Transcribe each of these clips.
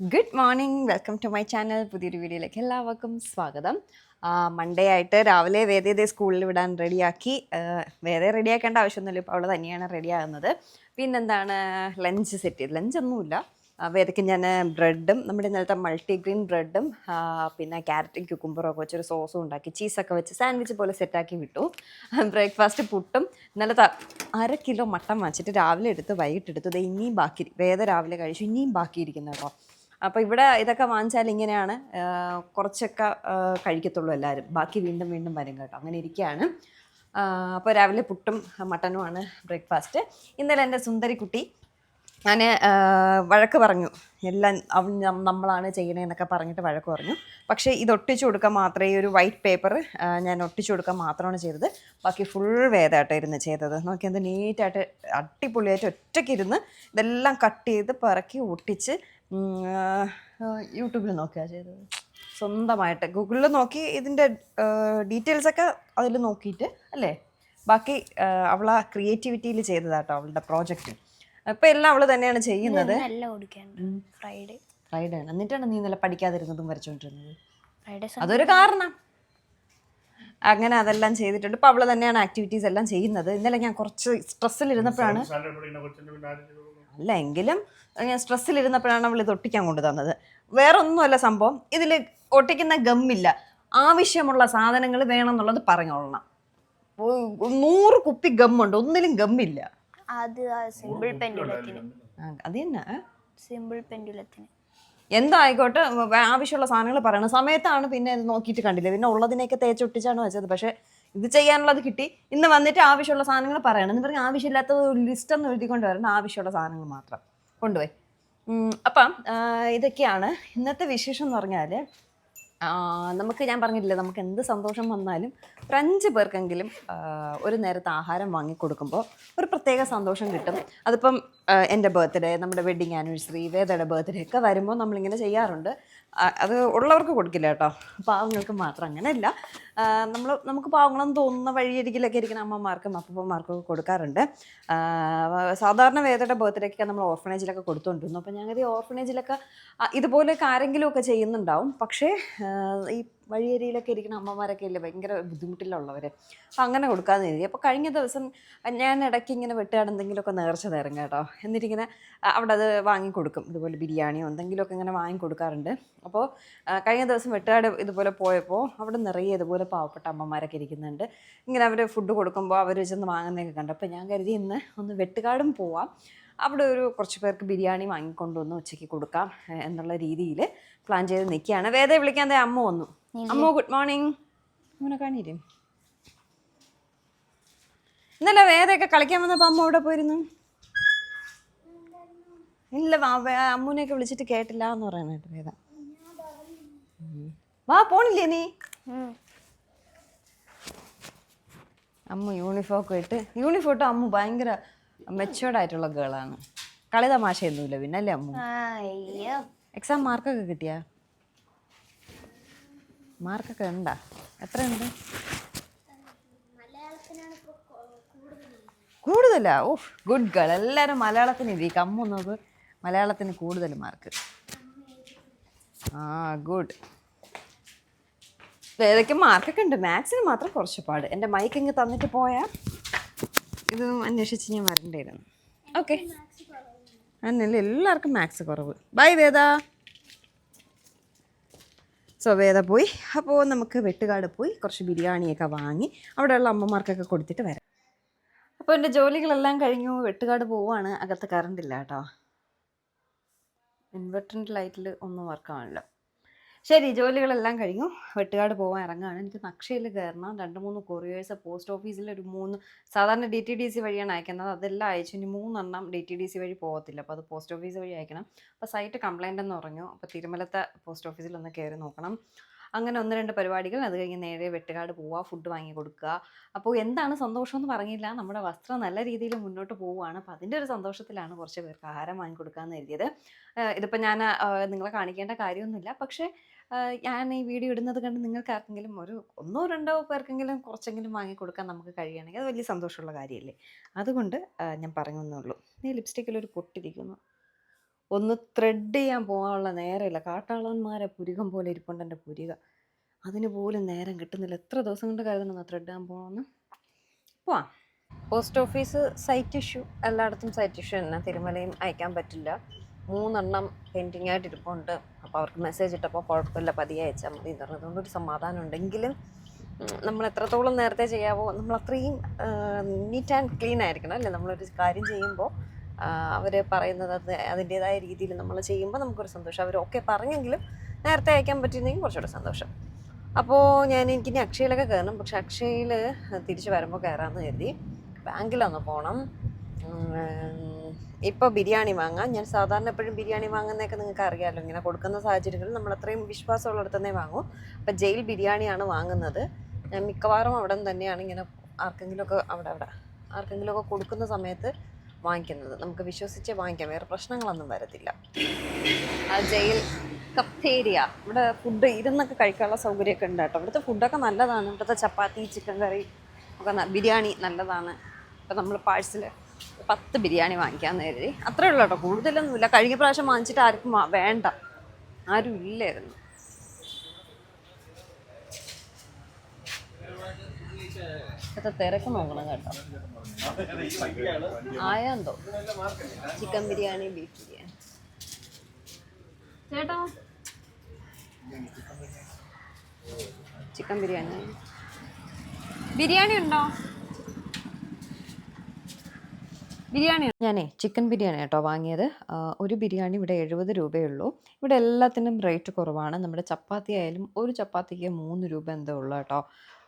Good morning welcome to my channel പുതിയൊരു വീഡിയോയിലേക്ക് എല്ലാവർക്കും സ്വാഗതം. മൺഡേ ആയിട്ട് രാവിലെ വേദയെ സ്കൂളിൽ വിടാൻ റെഡിയാക്കി. വേറെ റെഡിയാക്കേണ്ട ആവശ്യമൊന്നുമില്ല. ഇപ്പോൾ അവൾ തന്നെയാണ് റെഡിയാകുന്നത്. പിന്നെന്താണ്? ലഞ്ച് സെറ്റ് ചെയ്ത്. ലഞ്ചൊന്നുമില്ല വേദയ്ക്ക് ഞാൻ ബ്രെഡും നമ്മുടെ ഇന്നലത്തെ മൾട്ടിഗ്രീൻ ബ്രെഡും പിന്നെ ക്യാരറ്റും ക്യുക്കുംബറും ഒക്കെ വെച്ചൊരു സോസും ഉണ്ടാക്കി ചീസൊക്കെ വെച്ച് സാൻഡ്വിച്ച് പോലെ സെറ്റാക്കി വിട്ടു. ബ്രേക്ക്ഫാസ്റ്റ് പുട്ടും ഇന്നലത്തെ അര കിലോ മട്ടൻ വാങ്ങിച്ചിട്ട് രാവിലെ എടുത്ത് വൈകിട്ട് എടുത്തത് ഇനിയും ബാക്കി വേദ രാവിലെ കഴിച്ചു ഇനിയും ബാക്കിയിരിക്കുന്നു കേട്ടോ. അപ്പോൾ ഇവിടെ ഇതൊക്കെ വാങ്ങിച്ചാൽ ഇങ്ങനെയാണ് കുറച്ചൊക്കെ കഴിക്കത്തുള്ളൂ എല്ലാവരും. ബാക്കി വീണ്ടും വീണ്ടും വരും കേട്ടോ. അങ്ങനെ ഇരിക്കുകയാണ്. അപ്പോൾ രാവിലെ പുട്ടും മട്ടനുമാണ് ബ്രേക്ക്ഫാസ്റ്റ്. ഇന്നലെ എന്റെ സുന്ദരിക്കുട്ടി ഞാൻ വഴക്ക് പറഞ്ഞു. എല്ലാം അവൻ നമ്മളാണ് ചെയ്യണേന്നൊക്കെ പറഞ്ഞിട്ട് വഴക്ക് പറഞ്ഞു. പക്ഷേ ഇത് ഒട്ടിച്ചു കൊടുക്കാൻ മാത്രമേ ഒരു വൈറ്റ് പേപ്പർ ഞാൻ ഒട്ടിച്ചു കൊടുക്കാൻ മാത്രമാണ് ചെയ്തത്. ബാക്കി ഫുൾ വേദമായിട്ടായിരുന്നു ചെയ്തത്. നോക്കി എന്ത് നീറ്റായിട്ട് അടിപൊളിയായിട്ട് ഒറ്റയ്ക്ക് ഇരുന്ന് ഇതെല്ലാം കട്ട് ചെയ്ത് പിറക്കി ഒട്ടിച്ച് യൂട്യൂബിൽ നോക്കുക ചെയ്തത്. സ്വന്തമായിട്ട്. ഗൂഗിളിൽ നോക്കി ഇതിന്റെ ഡീറ്റെയിൽസൊക്കെ അതിൽ നോക്കിയിട്ട് അല്ലേ? ബാക്കി അവൾ ആ ക്രിയേറ്റിവിറ്റിയിൽ ചെയ്തതാട്ടോ അവളുടെ പ്രോജക്റ്റ് ഇപ്പം എല്ലാം അവൾ തന്നെയാണ് ചെയ്യുന്നത്. നല്ല ഓടിക്കാണ്ട് ഫ്രൈഡേ ഫ്രൈഡേ ആണ്. എന്നിട്ടാണ് നീ ഇന്നലെ പഠിക്കാതിരുന്നതും വരച്ചോണ്ടിരുന്നത്? ഫ്രൈഡേ അതൊരു കാരണം. അങ്ങനെ അതെല്ലാം ചെയ്തിട്ടുണ്ട്. ഇപ്പൊ അവൾ തന്നെയാണ് ആക്ടിവിറ്റീസ് എല്ലാം ചെയ്യുന്നത്. ഇന്നലെ ഞാൻ കുറച്ച് സ്ട്രെസ്സിലിരുന്നപ്പോഴാണ് അല്ല എങ്കിലും ഞാൻ സ്ട്രെസ്സിലിരുന്നപ്പോഴാണ് അവൾ ഇത് ഒട്ടിക്കാൻ കൊണ്ടു തന്നത്. വേറെ ഒന്നുമല്ല സംഭവം. ഇതിൽ ഒട്ടിക്കുന്ന ഗമ്മില്ല. ആവശ്യമുള്ള സാധനങ്ങൾ വേണമെന്നുള്ളത് പറഞ്ഞോളണം. നൂറ് കുപ്പി ഗമ്മുണ്ട്. ഒന്നിലും ഗമ്മില്ല. അത് സിമ്പിൾ പെൻഡുലത്തിന് ആ, അത് തന്നെ സിമ്പിൾ പെൻഡുലത്തിന് എന്തായിക്കോട്ടെ ആവശ്യമുള്ള സാധനങ്ങൾ പറയണ സമയത്താണ് പിന്നെ ഇത് നോക്കിയിട്ട് കണ്ടില്ല? പിന്നെ ഉള്ളതിനെയൊക്കെ തേച്ചൊട്ടിച്ചാണ് വെച്ചത്. പക്ഷേ ഇത് ചെയ്യാനുള്ളത് കിട്ടി. ഇന്ന് വന്നിട്ട് ആവശ്യമുള്ള സാധനങ്ങൾ പറയണം എന്ന് പറഞ്ഞാൽ ആവശ്യമില്ലാത്ത ഒരു ലിസ്റ്റ് ഒന്നും എഴുതിക്കൊണ്ട് വരണം ആവശ്യമുള്ള സാധനങ്ങൾ മാത്രം. കൊണ്ടുപോയി. അപ്പം ഇതൊക്കെയാണ്. ഇന്നത്തെ വിശേഷം എന്ന് പറഞ്ഞാൽ നമുക്ക് ഞാൻ പറഞ്ഞില്ലേ നമുക്ക് എന്ത് സന്തോഷം വന്നാലും ഒരു അഞ്ച് പേർക്കെങ്കിലും ഒരു നേരത്തെ ആഹാരം വാങ്ങിക്കൊടുക്കുമ്പോൾ ഒരു പ്രത്യേക സന്തോഷം കിട്ടും. അതിപ്പം എന്റെ ബർത്ത്ഡേ നമ്മുടെ വെഡിങ് ആനിവേഴ്സറി വേദയുടെ ബർത്ത്ഡേ ഒക്കെ വരുമ്പോൾ നമ്മളിങ്ങനെ ചെയ്യാറുണ്ട്. അത് ഉള്ളവർക്ക് കൊടുക്കില്ല കേട്ടോ. പാവങ്ങൾക്ക് മാത്രം അങ്ങനെയല്ല. നമ്മൾ നമുക്ക് പാവങ്ങളെന്ന് തോന്നുന്ന വഴിയരികിലൊക്കെ ഇരിക്കുന്ന അമ്മമാർക്കും അപ്പൂപ്പന്മാർക്കും ഒക്കെ കൊടുക്കാറുണ്ട്. സാധാരണ വേദയുടെ ബർത്ത്ഡേക്കൊക്കെ നമ്മൾ ഓർഫനേജിലൊക്കെ കൊടുത്തുകൊണ്ടിരുന്നു അപ്പോൾ ഞങ്ങൾ ഈ ഓർഫനേജിലൊക്കെ ഇതുപോലെയൊക്കെ ആരെങ്കിലുമൊക്കെ ചെയ്യുന്നുണ്ടാവും. പക്ഷേ ഈ വഴിയരിയിലൊക്കെ ഇരിക്കുന്ന അമ്മമാരൊക്കെ ഇല്ലേ? ഭയങ്കര ബുദ്ധിമുട്ടിലുള്ളവർ അപ്പം അങ്ങനെ കൊടുക്കാമെന്ന് എഴുതി അപ്പോൾ കഴിഞ്ഞ ദിവസം ഞാൻ ഇടയ്ക്ക് ഇങ്ങനെ വെട്ടുകാട് എന്തെങ്കിലുമൊക്കെ നേർച്ച തരും കേട്ടോ. എന്നിട്ടിങ്ങനെ അവിടെ അത് വാങ്ങി കൊടുക്കും ഇതുപോലെ ബിരിയാണിയോ എന്തെങ്കിലുമൊക്കെ ഇങ്ങനെ വാങ്ങി കൊടുക്കാറുണ്ട് അപ്പോൾ കഴിഞ്ഞ ദിവസം വെട്ടുകാട് ഇതുപോലെ പോയപ്പോൾ അവിടെ നിറയെ ഇതുപോലെ പാവപ്പെട്ട അമ്മമാരൊക്കെ ഇരിക്കുന്നുണ്ട്. ഇങ്ങനെ അവർ ഫുഡ് കൊടുക്കുമ്പോൾ അവർ ചെന്ന് വാങ്ങുന്നതൊക്കെ കണ്ടു. അപ്പോൾ ഞാൻ കരുതി ഇന്ന് ഒന്ന് വെട്ടുകാടും പോവാം. അവിടെ ഒരു കുറച്ച് പേർക്ക് ബിരിയാണി വാങ്ങിക്കൊണ്ടുവന്ന് ഉച്ചയ്ക്ക് കൊടുക്കാം എന്നുള്ള രീതിയിൽ പ്ലാൻ ചെയ്ത് നിൽക്കുകയാണ്. വേദ വിളിക്കാൻ അമ്മ വന്നു. അമ്മ ഗുഡ് മോർണിംഗ് അങ്ങനെ കാണിയില്ലേ? ഇന്നലെ വേദയൊക്കെ കളിക്കാൻ വന്നപ്പോൾ അമ്മ അവിടെ പോയിരുന്നു? ഇല്ല അമ്മുനെയൊക്കെ വിളിച്ചിട്ട് കേട്ടില്ല എന്ന് പറയണേട്ട് വേദ. വാ പോണില്ലേ നീ? അമ്മ യൂണിഫോം ഒക്കെ ഇട്ട് യൂണിഫോം ഇട്ട് അമ്മ ഭയങ്കര മെച്ചുവേർഡ് ആയിട്ടുള്ള ഗേളാണ് കളി തമാശയൊന്നുമില്ല പിന്നെ അല്ലേ അമ്മ അയ്യോ. എക്സാം മാർക്കൊക്കെ കിട്ടിയാ? മാർക്കൊക്കെ ഉണ്ടാ? എത്രയുണ്ട്? കൂടുതലാ? ഓ ഗുഡ് ഗേൾ എല്ലാവരും മലയാളത്തിന് ഇത് ഈ കമ്മുന്നത് മലയാളത്തിന് കൂടുതൽ മാർക്ക്. ആ ഗുഡ് ഏതൊക്കെ മാർക്കൊക്കെ ഉണ്ട്? മാത്സിന് മാത്രം കുറച്ച് പാട്. എന്റെ മൈക്ക് ഇങ്ങ് തന്നിട്ട് പോയാൽ ഇത് അന്വേഷിച്ച് ഞാൻ വരണ്ടായിരുന്നു. ഓക്കെ അന്നല്ലേ എല്ലാവർക്കും മാത്സ് കുറവ്. ബൈ വേദ സോ വേദ പോയി. അപ്പോൾ നമുക്ക് വെട്ടുകാട് പോയി കുറച്ച് ബിരിയാണിയൊക്കെ വാങ്ങി അവിടെയുള്ള അമ്മമാർക്കൊക്കെ കൊടുത്തിട്ട് വരാം. അപ്പോൾ എന്റെ ജോലികളെല്ലാം കഴിഞ്ഞു. വെട്ടുകാട് പോവാണ് അകത്ത് കറണ്ട് ഇല്ല കേട്ടോ. ഇൻവെർട്ടറിന്റെ ലൈറ്റിൽ ഒന്നും വർക്കാണല്ലോ ശരി ജോലികളെല്ലാം കഴിഞ്ഞു. വെട്ടുകാട് പോകാൻ ഇറങ്ങുകയാണ് എനിക്ക് നക്ഷയിൽ കയറണം. രണ്ട് മൂന്ന് കൊറിയേഴ്സ് പോസ്റ്റ് ഓഫീസിൽ ഒരു മൂന്ന് സാധാരണ ഡി ടി ഡി സി വഴിയാണ് അയക്കുന്നത്. അതെല്ലാം അയച്ചു. ഇനി മൂന്നെണ്ണം ഡി ടി ഡി സി വഴി പോകത്തില്ല. അപ്പോൾ അത് പോസ്റ്റ് ഓഫീസ് വഴി അയക്കണം. അപ്പോൾ സൈറ്റ് കംപ്ലൈന്റ് എന്ന് പറഞ്ഞു. അപ്പോൾ തിരുമലത്തെ പോസ്റ്റ് ഓഫീസിൽ ഒന്ന് കയറി നോക്കണം. അങ്ങനെ ഒന്ന് രണ്ട് പരിപാടികൾ അത് കഴിഞ്ഞ് നേരെ വെട്ടുകാട് പോവുക ഫുഡ് വാങ്ങി കൊടുക്കുക അപ്പോൾ എന്താണ് സന്തോഷം എന്ന് പറഞ്ഞില്ല. നമ്മുടെ വസ്ത്രം നല്ല രീതിയിൽ മുന്നോട്ട് പോവുകയാണ്. അപ്പോൾ അതിന്റെ ഒരു സന്തോഷത്തിലാണ് കുറച്ച് പേർക്ക് ആഹാരം വാങ്ങി കൊടുക്കാമെന്ന് എഴുതിയത് ഇതിപ്പോൾ ഞാൻ നിങ്ങളെ കാണിക്കേണ്ട കാര്യമൊന്നുമില്ല. പക്ഷേ ഞാൻ ഈ വീഡിയോ ഇടുന്നത് കണ്ട് നിങ്ങൾക്ക് ആർക്കെങ്കിലും ഒരു ഒന്നോ രണ്ടോ പേർക്കെങ്കിലും കുറച്ചെങ്കിലും വാങ്ങി കൊടുക്കാൻ നമുക്ക് കഴിയുകയാണെങ്കിൽ അത് വലിയ സന്തോഷമുള്ള കാര്യമല്ലേ? അതുകൊണ്ട് ഞാൻ പറഞ്ഞു എന്നേ ഉള്ളൂ ലിപ്സ്റ്റിക്കിൽ ഒരു പൊട്ടിരിക്കുന്നു. ഒന്ന് ത്രെഡ് ചെയ്യാൻ പോകാനുള്ള നേരമില്ല. കാട്ടാളന്മാരെ പുരികം പോലെ ഇരിപ്പുണ്ട് എന്റെ പുരിക. അതിന് പോലും നേരം കിട്ടുന്നില്ല. എത്ര ദിവസം കൊണ്ട് കരുതണം ത്രെഡ് ചെയ്യാൻ പോകണമെന്ന് പോവാം. പോസ്റ്റ് ഓഫീസ് സൈറ്റ് ഇഷ്യൂ എല്ലായിടത്തും സൈറ്റ് ഇഷ്യൂ തന്നെ. തിരുമലയും അയക്കാൻ പറ്റില്ല. മൂന്നെണ്ണം പെൻഡിങ് ആയിട്ട് ഇരിപ്പുണ്ട്. അപ്പോൾ അവർക്ക് മെസ്സേജ് ഇട്ടപ്പോൾ കുഴപ്പമില്ല. പതിയെ അയച്ചാൽ മതി എന്ന് ഒരു സമാധാനം ഉണ്ടെങ്കിലും നമ്മൾ എത്രത്തോളം നേരത്തെ ചെയ്യാവോ നമ്മൾ അത്രയും നീറ്റ് ആൻഡ് ക്ലീൻ ആയിരിക്കണം അല്ലേ? നമ്മളൊരു കാര്യം ചെയ്യുമ്പോൾ അവർ പറയുന്നത് അത് അതിന്റേതായ രീതിയിൽ നമ്മൾ ചെയ്യുമ്പോൾ നമുക്കൊരു സന്തോഷം. അവർ ഓക്കെ പറഞ്ഞെങ്കിലും നേരത്തെ അയക്കാൻ പറ്റിയിരുന്നെങ്കിൽ കുറച്ചുകൂടെ സന്തോഷം. അപ്പോൾ ഞാൻ എനിക്കിനി അക്ഷയിലൊക്കെ കയറണം പക്ഷെ അക്ഷയയിൽ തിരിച്ച് വരുമ്പോൾ കയറാമെന്ന് കരുതി. ബാങ്കിലൊന്ന് പോകണം ഇപ്പോൾ ബിരിയാണി വാങ്ങാം. ഞാൻ സാധാരണ എപ്പോഴും ബിരിയാണി വാങ്ങുന്നതൊക്കെ നിങ്ങൾക്ക് അറിയാമല്ലോ ഇങ്ങനെ കൊടുക്കുന്ന സാഹചര്യങ്ങളിൽ നമ്മൾ അത്രയും വിശ്വാസമുള്ളിടത്തുനിന്നേ വാങ്ങും. അപ്പോൾ ജയിൽ ബിരിയാണിയാണ് വാങ്ങുന്നത്. ഞാൻ മിക്കവാറും അവിടെ നിന്ന് തന്നെയാണ് ഇങ്ങനെ ആർക്കെങ്കിലുമൊക്കെ അവിടെ അവിടെ ആർക്കെങ്കിലുമൊക്കെ കൊടുക്കുന്ന സമയത്ത് വാങ്ങിക്കുന്നത്. നമുക്ക് വിശ്വസിച്ച് വാങ്ങിക്കാം. വേറെ പ്രശ്നങ്ങളൊന്നും വരത്തില്ല. ആ ജയിൽ കഫ്തേരിയ ഇവിടെ ഫുഡ് ഇരുന്നൊക്കെ കഴിക്കാനുള്ള സൗകര്യമൊക്കെ ഉണ്ട് കേട്ടോ. ഇവിടുത്തെ ഫുഡൊക്കെ നല്ലതാണ്. ഇവിടുത്തെ ചപ്പാത്തി ചിക്കൻ കറി ഒക്കെ ബിരിയാണി നല്ലതാണ്. ഇപ്പം നമ്മൾ പാഴ്സൽ പത്ത് ബിരിയാണി വാങ്ങിക്കാമെന്ന് കരുതി അത്രേ ഉള്ളൂ കേട്ടോ. കൂടുതലൊന്നുമില്ല. കഴിഞ്ഞ പ്രാവശ്യം വാങ്ങിച്ചിട്ട് ആർക്കും വേണ്ട. ആരും ഇല്ലായിരുന്നു. ഇപ്പോഴത്തെ തിരക്ക് നോക്കണം കേട്ടോ. ആയാന്തോ. Chicken biryani beef biryani. ചേട്ടാ? ചിക്കൻ ബിരിയാണി. ബിരിയാണി ഉണ്ടോ? ബിരിയാണി ഞാനേ ചിക്കൻ ബിരിയാണി കേട്ടോ വാങ്ങിയത്. ഒരു ബിരിയാണി ഇവിടെ എഴുപത് രൂപയേ ഉള്ളൂ. ഇവിടെ എല്ലാത്തിനും റേറ്റ് കുറവാണ്. നമ്മുടെ ചപ്പാത്തി ആയാലും ഒരു ചപ്പാത്തിക്ക് മൂന്ന് രൂപ എന്തോ ഉള്ളു കേട്ടോ.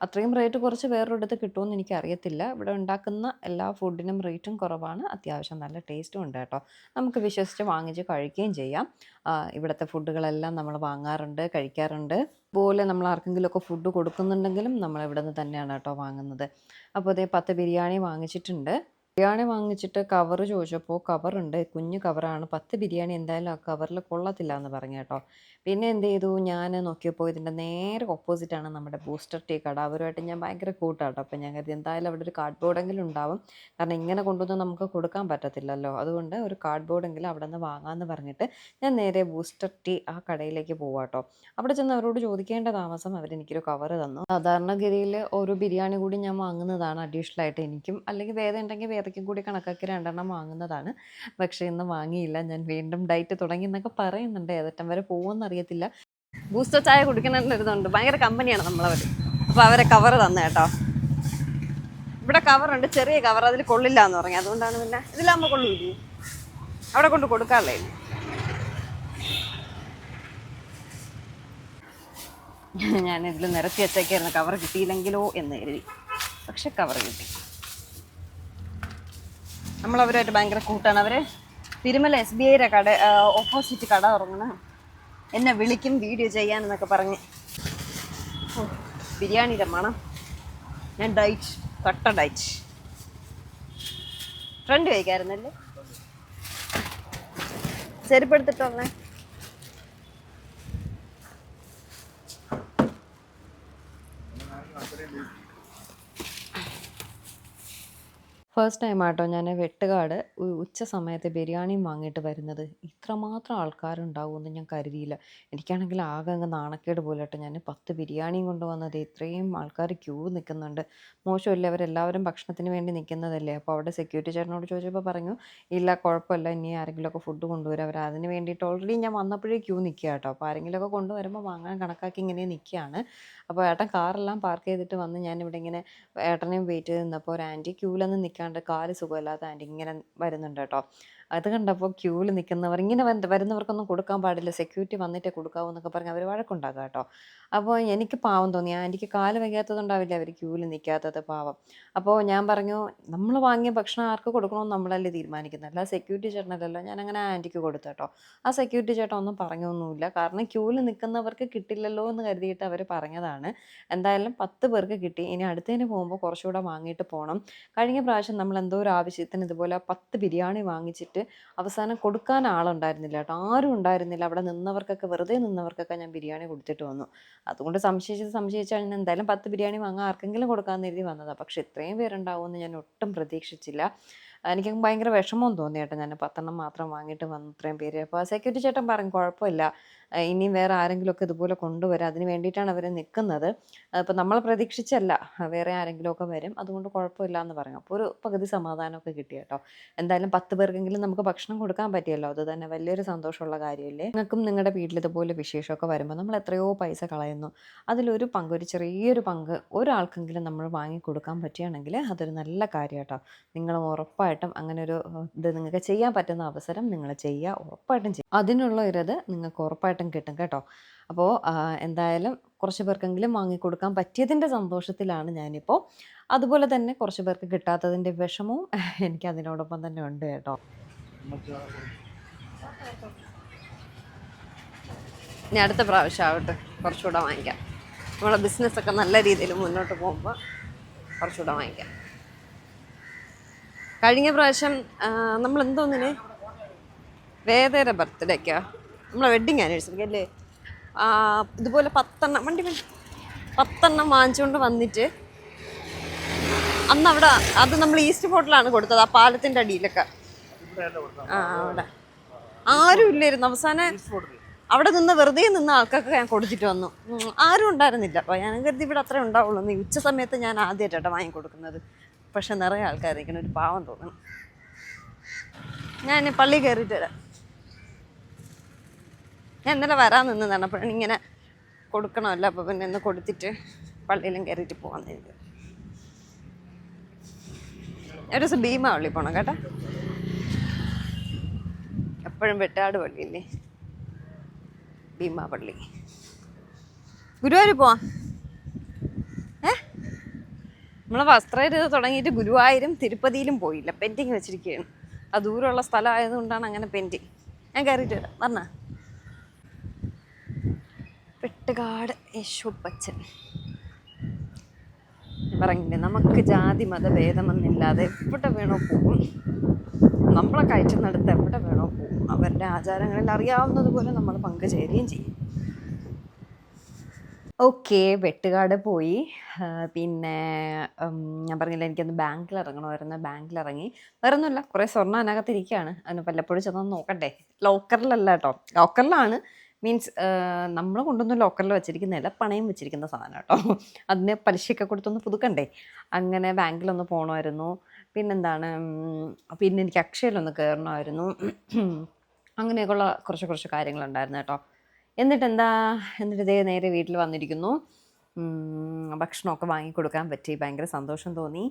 അത്രയും റേറ്റ് കുറച്ച് വേറൊരിടത്ത് കിട്ടുമെന്ന് എനിക്ക് അറിയത്തില്ല ഇവിടെ ഉണ്ടാക്കുന്ന എല്ലാ ഫുഡിനും റേറ്റും കുറവാണ്. അത്യാവശ്യം നല്ല ടേസ്റ്റും ഉണ്ട് കേട്ടോ. നമുക്ക് വിശ്വസിച്ച് വാങ്ങിച്ച് കഴിക്കുകയും ചെയ്യാം. ഇവിടുത്തെ ഫുഡുകളെല്ലാം നമ്മൾ വാങ്ങാറുണ്ട് കഴിക്കാറുണ്ട്. പോലെ നമ്മൾ ആർക്കെങ്കിലുമൊക്കെ ഫുഡ് കൊടുക്കുന്നുണ്ടെങ്കിലും നമ്മൾ ഇവിടെ നിന്ന് തന്നെയാണ് കേട്ടോ വാങ്ങുന്നത്. അപ്പോൾ അതേ പത്ത് ബിരിയാണി വാങ്ങിച്ചിട്ടുണ്ട്. ബിരിയാണി വാങ്ങിച്ചിട്ട് കവർ ചോദിച്ചപ്പോൾ കവറുണ്ട് കുഞ്ഞു കവറാണ് പത്ത് ബിരിയാണി എന്തായാലും ആ കവറിൽ കൊള്ളത്തില്ല എന്ന് പറഞ്ഞു കേട്ടോ. പിന്നെ എന്ത് ചെയ്തു? ഞാൻ നോക്കിയപ്പോൾ ഇതിന്റെ നേരെ ഓപ്പോസിറ്റാണ് നമ്മുടെ ബൂസ്റ്റർ ടീ കട. അവരുമായിട്ട് ഞാൻ ഭയങ്കര കൂട്ടാട്ടോ. അപ്പോൾ ഞാൻ കരുതി എന്തായാലും അവിടെ ഒരു കാർഡ് ബോർഡെങ്കിലും ഉണ്ടാവും. കാരണം ഇങ്ങനെ കൊണ്ടുവന്ന് നമുക്ക് കൊടുക്കാൻ പറ്റത്തില്ലല്ലോ. അതുകൊണ്ട് ഒരു കാർഡ് ബോർഡെങ്കിലും അവിടെ നിന്ന് വാങ്ങാമെന്ന് പറഞ്ഞിട്ട് ഞാൻ നേരെ ബൂസ്റ്റർ ടീ ആ കടയിലേക്ക് പോവാട്ടോ. അവിടെ ചെന്ന് അവരോട് ചോദിക്കേണ്ട താമസം അവരെനിക്കൊരു കവർ തന്നു. സാധാരണഗതിയിൽ ഒരു ബിരിയാണി കൂടി ഞാൻ വാങ്ങുന്നതാണ് അഡീഷണൽ ആയിട്ട് എനിക്കും. അല്ലെങ്കിൽ വേദ ഉണ്ടെങ്കിൽ വേദയ്ക്കും കൂടി കണക്കാക്കി രണ്ടെണ്ണം വാങ്ങുന്നതാണ്. പക്ഷേ ഇന്ന് വാങ്ങിയില്ല. ഞാൻ വീണ്ടും ഡയറ്റ് തുടങ്ങി എന്നൊക്കെ പറയുന്നുണ്ട്. ഏതറ്റം വരെ പോകുമെന്ന് അറിയത്തില്ല. ബൂസ്റ്റർ ചായ കുടിക്കണമെന്നൊരിതുണ്ട് ഭയങ്കര കമ്പനിയാണ് നമ്മളവർ അപ്പോൾ അവരെ കവർ തന്നു കേട്ടോ. ഇവിടെ കവറുണ്ട് ചെറിയ കവർ അതിൽ കൊള്ളില്ല എന്ന് പറഞ്ഞു. അതുകൊണ്ടാണ് പിന്നെ ഇതിലാകുമ്പോൾ കൊള്ളൂല്ലേ? അവിടെ കൊണ്ട് കൊടുക്കാറില്ലേ ഞാൻ ഇതിൽ നിരത്തി വെച്ചേക്കായിരുന്നു. കവർ കിട്ടിയില്ലെങ്കിലോ എന്ന് കരുതി. പക്ഷെ കവർ കിട്ടി. നമ്മളവരുമായിട്ട് ഭയങ്കര കൂട്ടാണ്. അവർ തിരുമല എസ് ബി ഐയുടെ കട ഓപ്പോസിറ്റ് കട തുറങ്ങണ എന്നെ വിളിക്കും വീഡിയോ ചെയ്യാനെന്നൊക്കെ പറഞ്ഞ്. ബിരിയാണിയുടെ മണം. ഞാൻ ഡൈറ്റ് കട്ട ഡൈറ്റ് ഫ്രണ്ട് കഴിക്കാറുന്നല്ലേ ചെരുപ്പെടുത്തിട്ട് ഫസ്റ്റ് ടൈം ആട്ടോ ഞാൻ വെട്ടുകാട് ഉച്ച സമയത്ത് ബിരിയാണിയും വാങ്ങിയിട്ട് വരുന്നത്. ഇത്രമാത്രം ആൾക്കാരുണ്ടാവുമെന്ന് ഞാൻ കരുതിയില്ല. എനിക്കാണെങ്കിൽ ആകെ അങ്ങ് നാണക്കേട് പോലെ കേട്ടോ ഞാൻ പത്ത് ബിരിയാണിയും കൊണ്ടുവന്നത്. ഇത്രയും ആൾക്കാർ ക്യൂ നിൽക്കുന്നുണ്ട്. മോശമല്ലേ അവരെല്ലാവരും ഭക്ഷണത്തിന് വേണ്ടി നിൽക്കുന്നതല്ലേ? അപ്പോൾ അവിടെ സെക്യൂരിറ്റി ചേട്ടനോട് ചോദിച്ചപ്പോൾ പറഞ്ഞു ഇല്ല കുഴപ്പമില്ല. ഇനി ആരെങ്കിലുമൊക്കെ ഫുഡ് കൊണ്ടുവരും. അവർ അതിന് വേണ്ടിയിട്ട് ഓൾറെഡി ഞാൻ വന്നപ്പോഴേ ക്യൂ നിൽക്കുക കേട്ടോ അപ്പോൾ ആരെങ്കിലുമൊക്കെ കൊണ്ടുവരുമ്പോൾ വാങ്ങാൻ കണക്കാക്കി ഇങ്ങനെ നിൽക്കുകയാണ്. അപ്പോൾ ഏട്ടൻ കാറെല്ലാം പാർക്ക് ചെയ്തിട്ട് വന്ന് ഞാനിവിടെ ഇങ്ങനെ ഏട്ടനെയും വെയിറ്റ് ചെയ്ത് നിന്നപ്പോൾ ഒരു ആന്റി ക്യൂലൊന്നും നിൽക്കാണ്ട് കാൽ സുഖമില്ലാത്ത ആന്റി ഇങ്ങനെ വരുന്നുണ്ട് കേട്ടോ. അത് കണ്ടപ്പോൾ ക്യൂവിൽ നിൽക്കുന്നവർ ഇങ്ങനെ വന്ന് വരുന്നവർക്കൊന്നും കൊടുക്കാൻ പാടില്ല. സെക്യൂരിറ്റി വന്നിട്ടേ കൊടുക്കാവൂ എന്നൊക്കെ പറഞ്ഞ് അവർ വഴക്കുണ്ടാക്കുക കേട്ടോ അപ്പോൾ എനിക്ക് പാവം തോന്നി. ആന്റിക്ക് കാൽ വയ്യാത്തതുണ്ടാവില്ല അവർ ക്യൂവിൽ നിൽക്കാത്തത് പാവം. അപ്പോൾ ഞാൻ പറഞ്ഞു നമ്മൾ വാങ്ങിയ ഭക്ഷണം ആർക്ക് കൊടുക്കണമെന്ന് നമ്മളല്ലേ തീരുമാനിക്കുന്നത് അല്ല സെക്യൂരിറ്റി ചേട്ടനല്ലല്ലോ ഞാൻ അങ്ങനെ ആന്റിക്ക് കൊടുത്തു കേട്ടോ ആ സെക്യൂരിറ്റി ചേട്ടൻ ഒന്നും പറഞ്ഞൊന്നുമില്ല. കാരണം ക്യൂവിൽ നിൽക്കുന്നവർക്ക് കിട്ടില്ലല്ലോ എന്ന് കരുതിയിട്ട് അവർ പറഞ്ഞതാണ്. എന്തായാലും പത്ത് പേർക്ക് കിട്ടി. ഇനി അടുത്തതിന് പോകുമ്പോൾ കുറച്ചുകൂടെ വാങ്ങിയിട്ട് പോകണം കഴിഞ്ഞ പ്രാവശ്യം നമ്മൾ എന്തോ ഒരു ആവശ്യത്തിന് ഇതുപോലെ പത്ത് ബിരിയാണി വാങ്ങിച്ചിട്ട് അവസാനം കൊടുക്കാൻ ആളുണ്ടായിരുന്നില്ല കേട്ടോ. ആരും ഉണ്ടായിരുന്നില്ല. അവിടെ നിന്നവർക്കൊക്കെ വെറുതെ നിന്നവർക്കൊക്കെ ഞാൻ ബിരിയാണി കൊടുത്തിട്ട് വന്നു. അതുകൊണ്ട് സംശയിച്ചത് സംശയിച്ചാൽ ഞാൻ എന്തായാലും പത്ത് ബിരിയാണി വാങ്ങാൻ ആർക്കെങ്കിലും കൊടുക്കാമെന്ന് എഴുതി വന്നതാണ് പക്ഷേ ഇത്രയും പേരുണ്ടാവുമെന്ന് ഞാൻ ഒട്ടും പ്രതീക്ഷിച്ചില്ല. എനിക്ക് ഭയങ്കര വിഷമവും തോന്നി കേട്ടോ. ഞാൻ പത്തെണ്ണം മാത്രം വാങ്ങിയിട്ട് വന്നു ഇത്രയും പേര്. അപ്പോൾ സെക്യൂരിറ്റി ചേട്ടൻ പറഞ്ഞു കുഴപ്പമില്ല. ഇനിയും വേറെ ആരെങ്കിലുമൊക്കെ ഇതുപോലെ കൊണ്ടുവരാം. അതിന് വേണ്ടിയിട്ടാണ് അവർ നിൽക്കുന്നത് അപ്പോൾ നമ്മൾ പ്രതീക്ഷിച്ചല്ല വേറെ ആരെങ്കിലുമൊക്കെ വരും. അതുകൊണ്ട് കുഴപ്പമില്ല എന്ന് പറയും. അപ്പോൾ ഒരു പകുതി സമാധാനമൊക്കെ കിട്ടി കേട്ടോ. എന്തായാലും പത്ത് പേർക്കെങ്കിലും നമുക്ക് ഭക്ഷണം കൊടുക്കാൻ പറ്റിയല്ലോ? അത് തന്നെ വലിയൊരു സന്തോഷമുള്ള കാര്യമില്ലേ? നിങ്ങൾക്കും നിങ്ങളുടെ വീട്ടിൽ ഇതുപോലെ വിശേഷമൊക്കെ വരുമ്പോൾ നമ്മൾ എത്രയോ പൈസ കളയുന്നു. അതിലൊരു പങ്ക് ഒരു ചെറിയൊരു പങ്ക് ഒരാൾക്കെങ്കിലും നമ്മൾ വാങ്ങി കൊടുക്കാൻ പറ്റുകയാണെങ്കിൽ അതൊരു നല്ല കാര്യം കേട്ടോ. നിങ്ങൾ ഉറപ്പായിട്ടും അങ്ങനെ ഒരു ഇത് നിങ്ങൾക്ക് ചെയ്യാൻ പറ്റുന്ന അവസരം നിങ്ങൾ ചെയ്യുക. ഉറപ്പായിട്ടും ചെയ്യും. അതിനുള്ള ഒരു ഇത് നിങ്ങൾക്ക് ഉറപ്പായിട്ടും കിട്ടും കേട്ടോ. അപ്പോൾ എന്തായാലും കുറച്ച് പേർക്കെങ്കിലും വാങ്ങിക്കൊടുക്കാൻ പറ്റിയതിന്റെ സന്തോഷത്തിലാണ് ഞാനിപ്പോൾ അതുപോലെ തന്നെ കുറച്ച് പേർക്ക് കിട്ടാത്തതിന്റെ വിഷമവും എനിക്ക് അതിനോടൊപ്പം തന്നെ ഉണ്ട് കേട്ടോ. ഇനി അടുത്ത പ്രാവശ്യം ആവട്ടെ കുറച്ചുകൂടെ വാങ്ങിക്കാം. നമ്മളെ ബിസിനസ്സൊക്കെ നല്ല രീതിയിൽ മുന്നോട്ട് പോകുമ്പോൾ കുറച്ചുകൂടെ വാങ്ങിക്കാം. കഴിഞ്ഞ പ്രാവശ്യം നമ്മൾ എന്തോന്നിന് വേദയുടെ ബർത്ത്ഡേക്കാ നമ്മളെ വെഡിങ് ആനിവേഴ്സറിക്ക് അല്ലേ? ഇതുപോലെ പത്തെണ്ണം വണ്ടി വണ്ടി. പത്തെണ്ണം വാങ്ങിച്ചുകൊണ്ട് വന്നിട്ട് അന്ന് അവിടെ അത് നമ്മൾ ഈസ്റ്റ് ഫോർട്ടിലാണ് കൊടുത്തത് ആ പാലത്തിന്റെ അടിയിലൊക്കെ. ആ അവിടെ. ആരും ഇല്ലായിരുന്നു. അവസാനം അവിടെ നിന്ന് വെറുതെ നിന്ന ആൾക്കൊക്കെ ഞാൻ കൊടുത്തിട്ട് വന്നു. ആരും ഉണ്ടായിരുന്നില്ല. അപ്പോൾ ഞാൻ കരുതി ഇവിടെ അത്രേ ഉണ്ടാവുള്ളൂ. എന്ന് ഉച്ച സമയത്ത് ഞാൻ ആദ്യമായിട്ടാണ് വാങ്ങി കൊടുക്കുന്നത്. പക്ഷെ നിറയെ ആൾക്കാരിക്കണം ഒരു പാവം തോന്നണം. ഞാൻ പള്ളി കയറിയിട്ട് വരാം. ഞാൻ ഇന്നലെ വരാൻ നിന്നതാണ്. അപ്പോഴാണ് ഇങ്ങനെ കൊടുക്കണമല്ലോ. അപ്പോൾ പിന്നെ ഒന്ന് കൊടുത്തിട്ട് പള്ളിയിലും കയറിയിട്ട് പോകാൻ കരുതി. ഒരു ദിവസം ഭീമ പള്ളി പോകണം കേട്ടോ. എപ്പോഴും വെട്ടാട് പള്ളിയില്ലേ? ഭീമ പള്ളി. ഗുരുവായൂർ പോവാം. ഏ? നമ്മളെ വസ്ത്രയത് തുടങ്ങിയിട്ട് ഗുരുവായൂരും തിരുപ്പതിയിലും പോയില്ല. പെന്റിങ് വെച്ചിരിക്കുകയാണ്. ആ ദൂരമുള്ള സ്ഥലമായതുകൊണ്ടാണ് അങ്ങനെ പെന്റിങ് ഞാൻ കയറിയിട്ട് വരാം. പറഞ്ഞ വെട്ടുകാട് ഞാൻ പറഞ്ഞില്ലേ നമുക്ക് ജാതി മത ഭേദമെന്നില്ലാതെ എവിടെ വേണോ പോകും. നമ്മളെ കയറ്റുന്നിടത്ത് എവിടെ വേണോ പോകും. അവരുടെ ആചാരങ്ങളിൽ അറിയാവുന്നതുപോലെ നമ്മൾ പങ്കുചേരുകയും ചെയ്യും. ഓക്കെ വെട്ടുകാട് പോയി. പിന്നെ ഞാൻ പറഞ്ഞില്ല എനിക്കൊന്ന് ബാങ്കിൽ ഇറങ്ങണമായിരുന്നു ബാങ്കിൽ ഇറങ്ങി വേറെ ഒന്നുമില്ല കുറേ സ്വർണം അതിനകത്ത് ഇരിക്കുകയാണ്. അതിന് വല്ലപ്പോഴും ചെന്നൊന്ന് നോക്കട്ടെ. ലോക്കറിലല്ല കേട്ടോ. ലോക്കറിലാണ്. മീൻസ് നമ്മൾ കൊണ്ടൊന്നും ലോക്കറിൽ വെച്ചിരിക്കുന്നതല്ല പണയം വെച്ചിരിക്കുന്ന സാധനം കേട്ടോ. അതിന് പലിശയൊക്കെ കൊടുത്തൊന്ന് പുതുക്കണ്ടേ? അങ്ങനെ ബാങ്കിലൊന്ന് പോകണമായിരുന്നു പിന്നെന്താണ് പിന്നെ എനിക്ക് അക്ഷയയിലൊന്ന് കയറണമായിരുന്നു അങ്ങനെയൊക്കെയുള്ള കുറച്ച് കുറച്ച് കാര്യങ്ങളുണ്ടായിരുന്നു കേട്ടോ. എന്നിട്ട് എന്താ എന്നിട്ട് ഇതേ നേരെ വീട്ടിൽ വന്നിരിക്കുന്നു. ഭക്ഷണമൊക്കെ വാങ്ങിക്കൊടുക്കാൻ പറ്റി. ഭയങ്കര സന്തോഷം തോന്നി.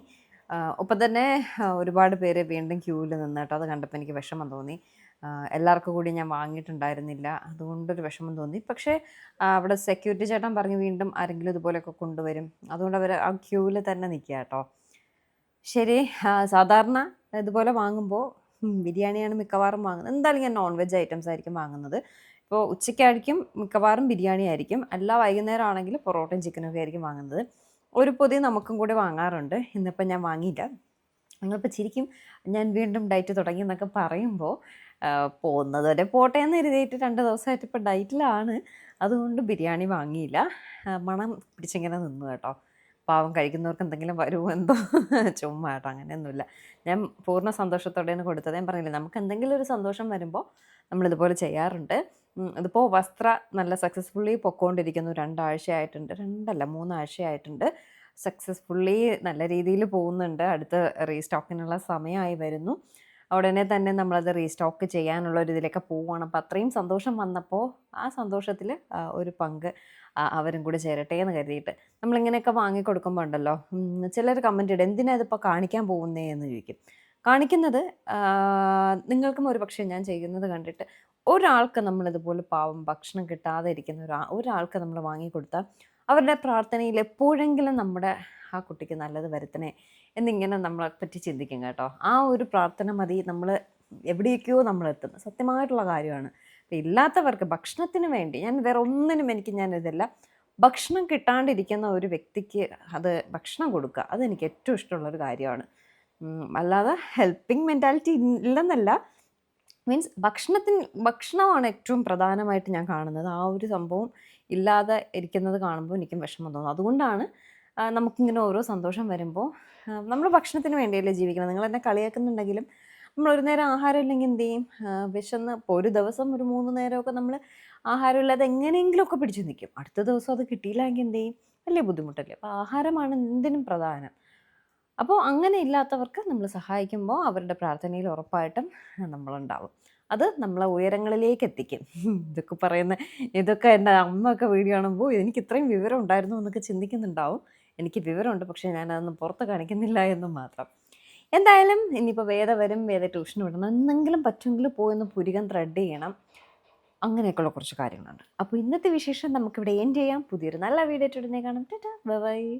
ഒപ്പം തന്നെ ഒരുപാട് പേര് വീണ്ടും ക്യൂവിൽ നിന്ന് കേട്ടോ. അത് കണ്ടപ്പോൾ എനിക്ക് വിഷമം തോന്നി. എല്ലാവർക്കും കൂടി ഞാൻ വാങ്ങിയിട്ടുണ്ടായിരുന്നില്ല. അതുകൊണ്ടൊരു വിഷമം തോന്നി. പക്ഷേ അവിടെ സെക്യൂരിറ്റി ചേട്ടൻ പറഞ്ഞു വീണ്ടും ആരെങ്കിലും ഇതുപോലെയൊക്കെ കൊണ്ടുവരും. അതുകൊണ്ട് അവർ ആ ക്യൂവിൽ തന്നെ നിൽക്കുക കേട്ടോ. ശരി സാധാരണ ഇതുപോലെ വാങ്ങുമ്പോൾ ബിരിയാണിയാണ് മിക്കവാറും വാങ്ങുന്നത്. എന്തായാലും ഞാൻ നോൺ വെജ് ഐറ്റംസ് ആയിരിക്കും വാങ്ങുന്നത്. ഇപ്പോൾ ഉച്ചയ്ക്കായിരിക്കും മിക്കവാറും ബിരിയാണി ആയിരിക്കും. അല്ല വൈകുന്നേരം ആണെങ്കിൽ പൊറോട്ടയും ചിക്കനൊക്കെ ആയിരിക്കും വാങ്ങുന്നത്. ഒരു പൊതി നമുക്കും കൂടി വാങ്ങാറുണ്ട്. ഇന്നിപ്പോൾ ഞാൻ വാങ്ങിയില്ല. നിങ്ങളിപ്പോൾ ചിരിക്കും. ഞാൻ വീണ്ടും ഡയറ്റ് തുടങ്ങി എന്നൊക്കെ പറയുമ്പോൾ പോകുന്നത്. വരെ പോട്ടെ എന്ന് എഴുതിയിട്ട് രണ്ട് ദിവസമായിട്ട് ഇപ്പോൾ ഡയറ്റിലാണ്. അതുകൊണ്ട് ബിരിയാണി വാങ്ങിയില്ല. മണം പിടിച്ചിങ്ങനെ നിന്നു കേട്ടോ. പാവം കഴിക്കുന്നവർക്ക് എന്തെങ്കിലും വരുമോ എന്തോ? ചുമ്മാ കേട്ടോ അങ്ങനെയൊന്നുമില്ല. ഞാൻ പൂർണ സന്തോഷത്തോടെയാണ് കൊടുത്തത്. ഞാൻ പറഞ്ഞില്ലേ നമുക്ക് എന്തെങ്കിലും ഒരു സന്തോഷം വരുമ്പോൾ നമ്മളിതുപോലെ ചെയ്യാറുണ്ട്. ഇതിപ്പോൾ വസ്ത്ര നല്ല സക്സസ്ഫുള്ളി പൊക്കോണ്ടിരിക്കുന്നു. രണ്ടാഴ്ചയായിട്ടുണ്ട്. രണ്ടല്ല മൂന്നാഴ്ചയായിട്ടുണ്ട്. സക്സസ്ഫുള്ളി നല്ല രീതിയിൽ പോകുന്നുണ്ട്. അടുത്ത റീസ്റ്റോക്കിനുള്ള സമയമായി വരുന്നു. ഉടനെ തന്നെ നമ്മളത് റീസ്റ്റോക്ക് ചെയ്യാനുള്ള ഒരു ഇതിലേക്ക് പോവുകയാണ്. അപ്പോൾ അത്രയും സന്തോഷം വന്നപ്പോൾ ആ സന്തോഷത്തിൽ ഒരു പങ്ക് അവരും കൂടി ചേരട്ടെ എന്ന് കരുതിയിട്ട് നമ്മളിങ്ങനെയൊക്കെ വാങ്ങിക്കൊടുക്കുമ്പോൾ ഉണ്ടല്ലോ ചിലർ കമന്റ് ഇടും എന്തിനാ ഇതിപ്പോൾ കാണിക്കാൻ പോകുന്നേ? എന്ന് ചോദിക്കും. കാണിക്കുന്നത് നിങ്ങൾക്കും ഒരു പക്ഷേ ഞാൻ ചെയ്യുന്നത് കണ്ടിട്ട് ഒരാൾക്ക് നമ്മളിതുപോലെ പാവം ഭക്ഷണം കിട്ടാതെ ഇരിക്കുന്ന ഒരാ ഒരാൾക്ക് നമ്മൾ വാങ്ങിക്കൊടുത്താൽ അവരുടെ പ്രാർത്ഥനയിൽ എപ്പോഴെങ്കിലും നമ്മുടെ ആ കുട്ടിക്ക് നല്ലത് വരുത്തണേ എന്നിങ്ങനെ നമ്മളെ പറ്റി ചിന്തിക്കും കേട്ടോ. ആ ഒരു പ്രാർത്ഥന മതി നമ്മൾ എവിടേക്കോ നമ്മൾ എത്തുന്നു സത്യമായിട്ടുള്ള കാര്യമാണ്. അപ്പം ഇല്ലാത്തവർക്ക് ഭക്ഷണത്തിന് വേണ്ടി ഞാൻ വേറെ ഒന്നിനും എനിക്ക് ഞാൻ ഇതില്ല ഭക്ഷണം കിട്ടാണ്ടിരിക്കുന്ന ഒരു വ്യക്തിക്ക് അത് ഭക്ഷണം കൊടുക്കുക അതെനിക്ക് ഏറ്റവും ഇഷ്ടമുള്ളൊരു കാര്യമാണ്. അല്ലാതെ ഹെൽപ്പിംഗ് മെന്റാലിറ്റി ഇല്ലെന്നല്ല. മീൻസ് ഭക്ഷണത്തിന് ഭക്ഷണമാണ് ഏറ്റവും പ്രധാനമായിട്ട് ഞാൻ കാണുന്നത്. ആ ഒരു സംഭവം ഇല്ലാതെ ഇരിക്കുന്നത് കാണുമ്പോൾ എനിക്കും വിഷമം തോന്നുന്നു അതുകൊണ്ടാണ് നമുക്കിങ്ങനെ ഓരോ സന്തോഷം വരുമ്പോൾ നമ്മൾ ഭക്ഷണത്തിന് വേണ്ടിയല്ലേ ജീവിക്കണം നിങ്ങൾ എന്നെ കളിയാക്കുന്നുണ്ടെങ്കിലും നമ്മൾ ഒരു നേരം ആഹാരം ഇല്ലെങ്കിൽ എന്ത് ചെയ്യും? വിശന്ന് ഇപ്പോൾ ഒരു ദിവസം ഒരു മൂന്ന് നേരമൊക്കെ നമ്മൾ ആഹാരം ഇല്ലാതെ എങ്ങനെയെങ്കിലുമൊക്കെ പിടിച്ചു നിൽക്കും അടുത്ത ദിവസം അത് കിട്ടിയില്ലെങ്കിൽ എന്ത് ചെയ്യും? വലിയ ബുദ്ധിമുട്ടല്ലേ? അപ്പോൾ ആഹാരമാണ് എന്തിനും പ്രധാനം. അപ്പോൾ അങ്ങനെ ഇല്ലാത്തവർക്ക് നമ്മൾ സഹായിക്കുമ്പോൾ അവരുടെ പ്രാർത്ഥനയിൽ ഉറപ്പായിട്ടും നമ്മളുണ്ടാവും. അത് നമ്മളെ ഉയരങ്ങളിലേക്ക് എത്തിക്കും. ഇതൊക്കെ പറയുന്ന ഇതൊക്കെ എന്റെ അമ്മയൊക്കെ വീഡിയോ കാണുമ്പോൾ എനിക്ക് ഇത്രയും വിവരം ഉണ്ടായിരുന്നു എന്നൊക്കെ ചിന്തിക്കുന്നുണ്ടാവും. എനിക്ക് വിവരമുണ്ട് പക്ഷേ ഞാനതൊന്നും പുറത്ത് കാണിക്കുന്നില്ല എന്ന് മാത്രം. എന്തായാലും ഇനിയിപ്പോൾ വേദ വരും വേദ ട്യൂഷൻ വിടണം എന്തെങ്കിലും പറ്റുമെങ്കിൽ പോയൊന്ന് പുരികം ത്രെഡ് ചെയ്യണം. അങ്ങനെയൊക്കെയുള്ള കുറച്ച് കാര്യങ്ങളുണ്ട്. അപ്പോൾ ഇന്നത്തെ വിശേഷം നമുക്കിവിടെ എൻഡ് ചെയ്യാം. പുതിയൊരു നല്ല വീഡിയോ ഇട്ടിടുന്നേ കാണാം. ബൈ.